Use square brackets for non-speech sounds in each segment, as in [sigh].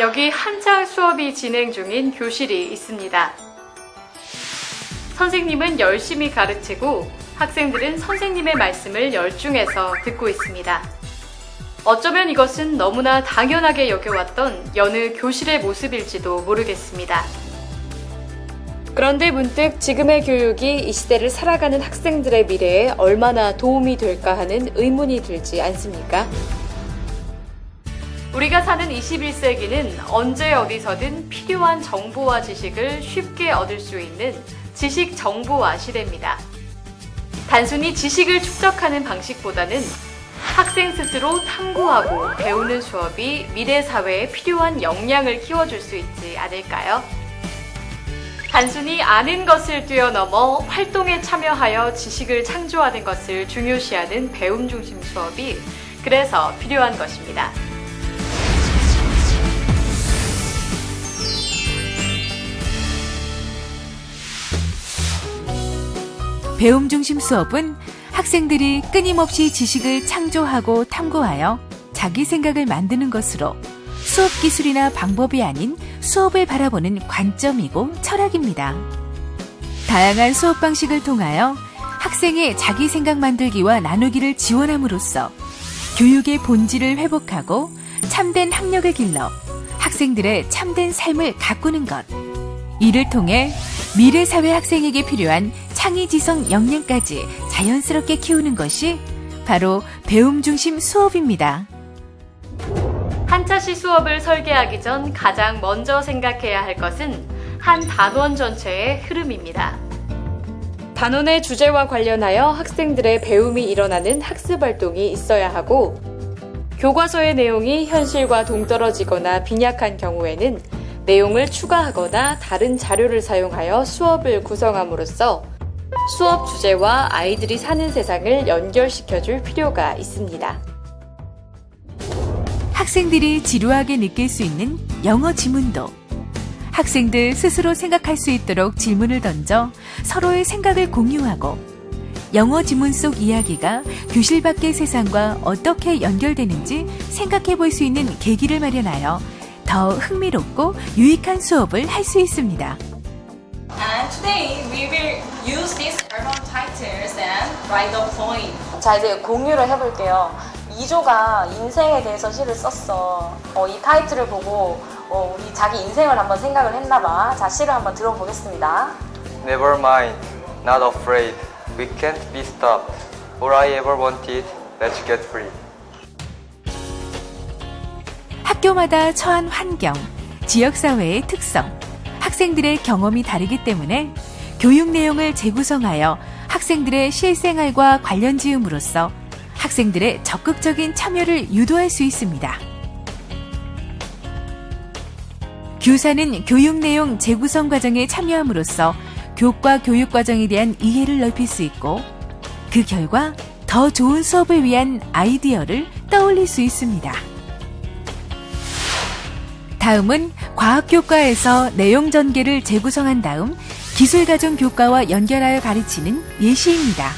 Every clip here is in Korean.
여기 한창 수업이 진행 중인 교실이 있습니다. 선생님은 열심히 가르치고 학생들은 선생님의 말씀을 열중해서 듣고 있습니다. 어쩌면 이것은 너무나 당연하게 여겨왔던 여느 교실의 모습일지도 모르겠습니다. 그런데 문득 지금의 교육이 이 시대를 살아가는 학생들의 미래에 얼마나 도움이 될까 하는 의문이 들지 않습니까? 우리가 사는 21세기는 언제 어디서든 필요한 정보와 지식을 쉽게 얻을 수 있는 지식 정보화 시대입니다. 단순히 지식을 축적하는 방식보다는 학생 스스로 탐구하고 배우는 수업이 미래 사회에 필요한 역량을 키워줄 수 있지 않을까요? 단순히 아는 것을 뛰어넘어 활동에 참여하여 지식을 창조하는 것을 중요시하는 배움 중심 수업이 그래서 필요한 것입니다. 배움 중심 수업은 학생들이 끊임없이 지식을 창조하고 탐구하여 자기 생각을 만드는 것으로 수업 기술이나 방법이 아닌 수업을 바라보는 관점이고 철학입니다. 다양한 수업 방식을 통하여 학생의 자기 생각 만들기와 나누기를 지원함으로써 교육의 본질을 회복하고 참된 학력을 길러 학생들의 참된 삶을 가꾸는 것. 이를 통해 미래 사회 학생에게 필요한 창의지성 역량까지 자연스럽게 키우는 것이 바로 배움 중심 수업입니다. 한차시 수업을 설계하기 전 가장 먼저 생각해야 할 것은 한 단원 전체의 흐름입니다. 단원의 주제와 관련하여 학생들의 배움이 일어나는 학습 활동이 있어야 하고, 교과서의 내용이 현실과 동떨어지거나 빈약한 경우에는 내용을 추가하거나 다른 자료를 사용하여 수업을 구성함으로써 수업 주제와 아이들이 사는 세상을 연결시켜 줄 필요가 있습니다. 학생들이 지루하게 느낄 수 있는 영어 지문도 학생들 스스로 생각할 수 있도록 질문을 던져 서로의 생각을 공유하고 영어 지문 속 이야기가 교실 밖의 세상과 어떻게 연결되는지 생각해 볼 수 있는 계기를 마련하여 더 흥미롭고 유익한 수업을 할 수 있습니다. Today we will use these album titles and write the poem. 자 이제 공유를 해볼게요. 이조가 인생에 대해서 시를 썼어. 어, 이 타이틀을 보고 어, 우리 자기 인생을 한번 생각을 했나봐. 자 시를 한번 들어보겠습니다. Never mind, not afraid. We can't be stopped. All I ever wanted, let's get free. 학교마다 처한 환경, 지역사회의 특성, 학생들의 경험이 다르기 때문에 교육 내용을 재구성하여 학생들의 실생활과 관련 지음으로써 학생들의 적극적인 참여를 유도할 수 있습니다. 교사는 교육 내용 재구성 과정에 참여함으로써 교과 교육 과정에 대한 이해를 넓힐 수 있고 그 결과 더 좋은 수업을 위한 아이디어를 떠올릴 수 있습니다. 다음은 과학교과에서 내용 전개를 재구성한 다음 기술가정 교과와 연결하여 가르치는 예시입니다.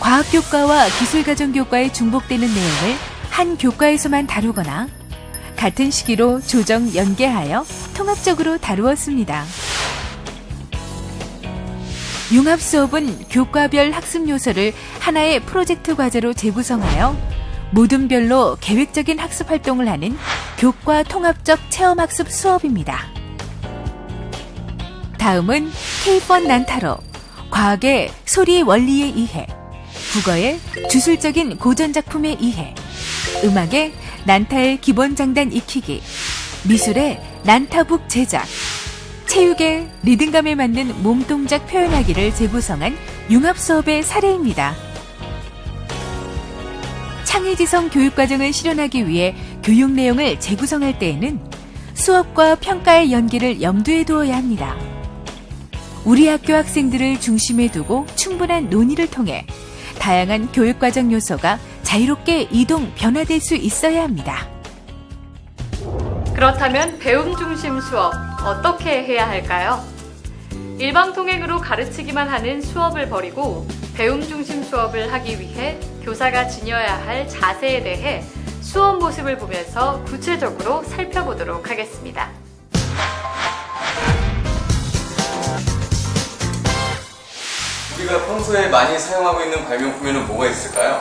과학교과와 기술가정 교과에 중복되는 내용을 한 교과에서만 다루거나 같은 시기로 조정 연계하여 통합적으로 다루었습니다. 융합 수업은 교과별 학습 요소를 하나의 프로젝트 과제로 재구성하여 모둠별로 계획적인 학습 활동을 하는 교과 통합적 체험 학습 수업입니다. 다음은 K-번 난타로 과학의 소리 원리의 이해, 국어의 주술적인 고전 작품의 이해, 음악의 난타의 기본 장단 익히기, 미술의 난타북 제작, 체육의 리듬감에 맞는 몸동작 표현하기를 재구성한 융합 수업의 사례입니다. 창의지성 교육과정을 실현하기 위해 교육 내용을 재구성할 때에는 수업과 평가의 연계를 염두에 두어야 합니다. 우리 학교 학생들을 중심에 두고 충분한 논의를 통해 다양한 교육과정 요소가 자유롭게 이동, 변화될 수 있어야 합니다. 그렇다면 배움 중심 수업 어떻게 해야 할까요? 일방통행으로 가르치기만 하는 수업을 버리고 배움 중심 수업을 하기 위해 교사가 지녀야 할 자세에 대해 수업 모습을 보면서 구체적으로 살펴보도록 하겠습니다. 우리가 평소에 많이 사용하고 있는 발명품에는 뭐가 있을까요?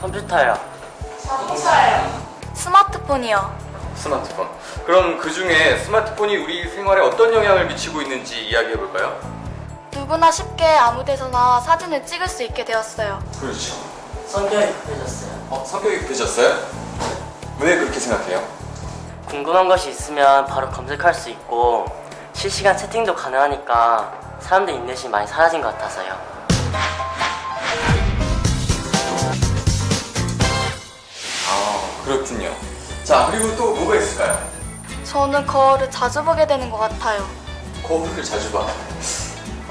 컴퓨터요. 스마트폰이요. 스마트폰. 그럼 그 중에 스마트폰이 우리 생활에 어떤 영향을 미치고 있는지 이야기해 볼까요? 누구나 쉽게 아무 데서나 사진을 찍을 수 있게 되었어요. 그렇죠. 성격이 급해졌어요. 어, 성격이 급해졌어요? 왜 그렇게 생각해요? 궁금한 것이 있으면 바로 검색할 수 있고 실시간 채팅도 가능하니까 사람들 인내심이 많이 사라진 것 같아서요. 아, 그렇군요. 자, 그리고 또 뭐가 있을까요? 저는 거울을 자주 보게 되는 것 같아요. 거울을 자주 봐.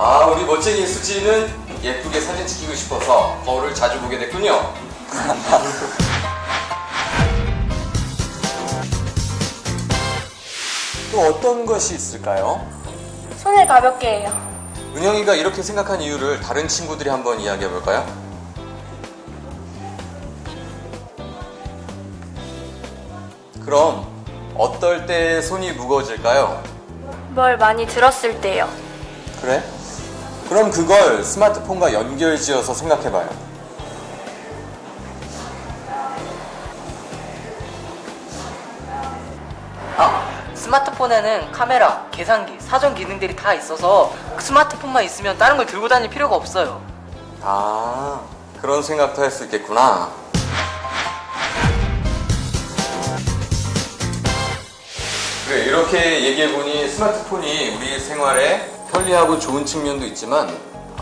아, 우리 멋쟁이 수지는 예쁘게 사진 찍히고 싶어서 거울을 자주 보게 됐군요. [laughs] 또 어떤 것이 있을까요? 손을 가볍게 해요. 은영이가 이렇게 생각한 이유를 다른 친구들이 한번 이야기해 볼까요? 그럼 어떨 때 손이 무거워질까요? 뭘 많이 들었을 때요. 그래? 그럼 그걸 스마트폰과 연결지어서 생각해봐요. 아, 스마트폰에는 카메라, 계산기, 사전 기능들이 다 있어서 스마트폰만 있으면 다른 걸 들고 다닐 필요가 없어요. 아, 그런 생각도 할 수 있겠구나. 그래, 이렇게 얘기해보니 스마트폰이 우리 생활에 편리하고 좋은 측면도 있지만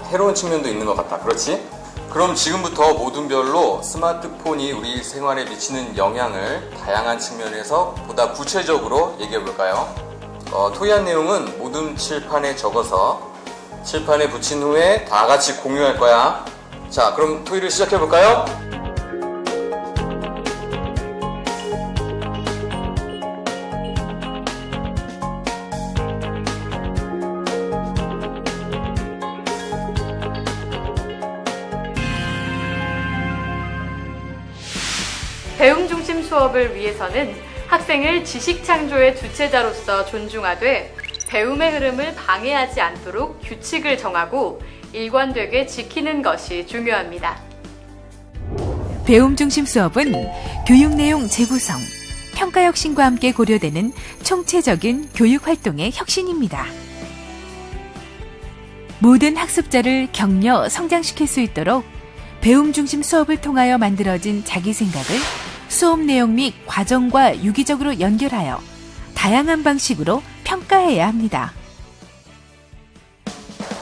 해로운 측면도 있는 것 같다. 그렇지? 그럼 지금부터 모든 별로 스마트폰이 우리 생활에 미치는 영향을 다양한 측면에서 보다 구체적으로 얘기해 볼까요? 어, 토의한 내용은 모든 칠판에 적어서 칠판에 붙인 후에 다 같이 공유할 거야. 자, 그럼 토의를 시작해 볼까요? 수업을 위해서는 학생을 지식 창조의 주체자로서 존중하되 배움의 흐름을 방해하지 않도록 규칙을 정하고 일관되게 지키는 것이 중요합니다. 배움 중심 수업은 교육 내용 재구성, 평가 혁신과 함께 고려되는 총체적인 교육 활동의 혁신입니다. 모든 학습자를 격려, 성장시킬 수 있도록 배움 중심 수업을 통하여 만들어진 자기 생각을 수업 내용 및 과정과 유기적으로 연결하여 다양한 방식으로 평가해야 합니다.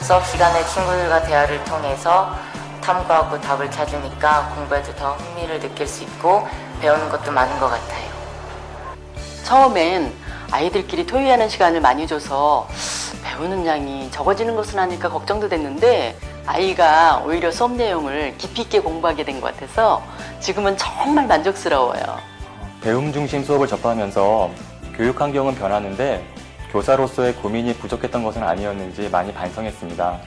수업 시간에 친구들과 대화를 통해서 탐구하고 답을 찾으니까 공부에도 더 흥미를 느낄 수 있고 배우는 것도 많은 것 같아요. 처음엔 아이들끼리 토의하는 시간을 많이 줘서 배우는 양이 적어지는 것은 아닐까 걱정도 됐는데 아이가 오히려 수업 내용을 깊이 있게 공부하게 된 것 같아서 지금은 정말 만족스러워요. 배움 중심 수업을 접하면서 교육 환경은 변하는데 교사로서의 고민이 부족했던 것은 아니었는지 많이 반성했습니다.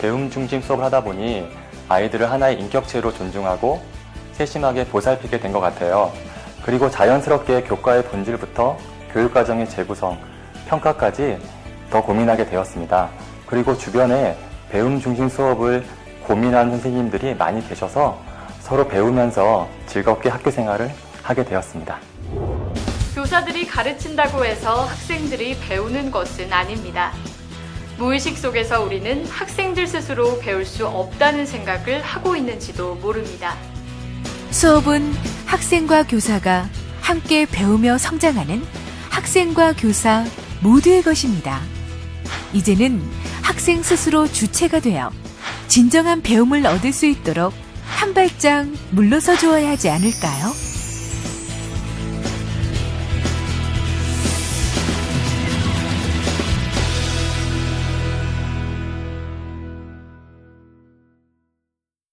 배움 중심 수업을 하다 보니 아이들을 하나의 인격체로 존중하고 세심하게 보살피게 된 것 같아요. 그리고 자연스럽게 교과의 본질부터 교육과정의 재구성, 평가까지 더 고민하게 되었습니다. 그리고 주변에 배움 중심 수업을 고민하는 선생님들이 많이 계셔서 서로 배우면서 즐겁게 학교 생활을 하게 되었습니다. 교사들이 가르친다고 해서 학생들이 배우는 것은 아닙니다. 무의식 속에서 우리는 학생들 스스로 배울 수 없다는 생각을 하고 있는지도 모릅니다. 수업은 학생과 교사가 함께 배우며 성장하는 학생과 교사 모두의 것입니다. 이제는 학생 스스로 주체가 되어 진정한 배움을 얻을 수 있도록 한 발짝 물러서 주어야 하지 않을까요?